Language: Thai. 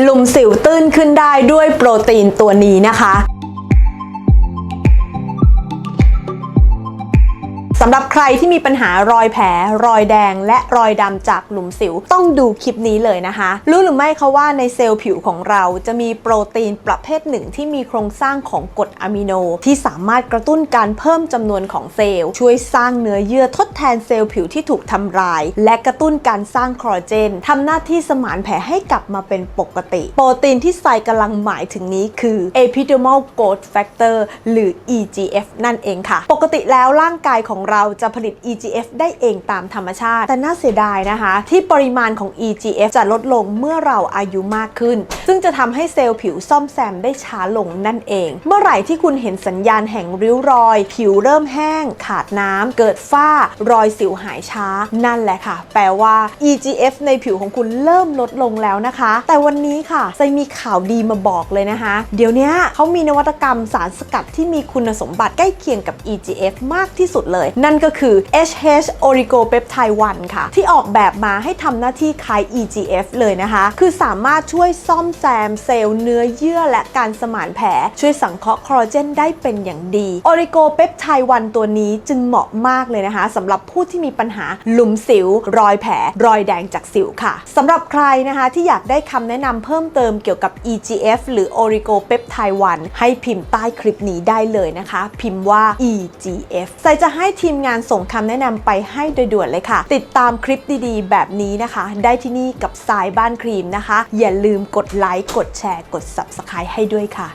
หลุมสิวตื้นขึ้นได้ด้วยโปรตีนตัวนี้นะคะ สำหรับใครที่มีปัญหารอยแผล รอยแดง และรอยดำจากหลุมสิว ต้องดูคลิปนี้เลยนะคะ รู้หรือไม่คะว่าในเซลล์ผิวของเราจะมีโปรตีนประเภทหนึ่งที่มีโครงสร้างของกรดอะมิโน ที่สามารถกระตุ้นการเพิ่มจำนวนของเซลล์ ช่วยสร้างเนื้อเยื่อทดแทนเซลล์ผิวที่ถูกทำลาย และกระตุ้นการสร้างคอลลาเจนทำหน้าที่สมานแผลให้กลับมาเป็นปกติ โปรตีนที่ไซกำลังหมายถึงนี้คือ epidermal growth factor หรือ EGF นั่นเองค่ะ ปกติแล้วร่างกายของเราจะผลิต EGF ได้เองตามธรรมชาติ แต่น่าเสียดายนะคะ ที่ปริมาณของ EGF จะลดลงเมื่อเราอายุมากขึ้นซึ่งจะทำให้เซลล์ผิวซ่อมแซมได้ช้าลงนั่นเอง เมื่อไหร่ที่คุณเห็นสัญญาณแห่งริ้วรอย ผิวเริ่มแห้ง ขาดน้ำเกิดฝ้า รอยสิวหายช้า นั่นแหละค่ะ แปลว่า EGF ในผิวของคุณเริ่มลดลงแล้วนะคะ แต่วันนี้ค่ะไซมีข่าวดีมาบอกเลยนะคะ เดี๋ยวนี้เขามีนวัตกรรมสารสกัดที่มีคุณสมบัติใกล้เคียงกับ EGF มากที่สุดเลย นั่นก็คือ HH Oligopeptide 1ค่ะ ที่ออกแบบมาให้ทำหน้าที่คล้าย EGF เลยนะคะ คือสามารถช่วยซ่อมแซมเซลล์เนื้อเยื่อและการสมานแผล ช่วยสังเคราะห์คอลลาเจนได้เป็นอย่างดี Oligopeptide 1ตัวนี้จึงเหมาะมากเลยนะคะสำหรับผู้ที่มีปัญหาหลุมสิว รอยแผล รอยแดงจากสิวค่ะสำหรับใครนะคะที่อยากได้คำแนะนำเพิ่มเติมเกี่ยวกับ EGF หรือ Oligopeptide 1 ให้พิมพ์ใต้คลิปนี้ได้เลยนะคะ พิมพ์ว่า EGF ใส่จะให้ทีมงานส่งคำแนะนำไปให้โดยด่วนเลยค่ะ ติดตามคลิปดีๆ แบบนี้นะคะ ได้ที่นี่กับสายบ้านครีมนะคะ อย่าลืมกดไลค์ กดแชร์ กด Subscribe ให้ด้วยค่ะ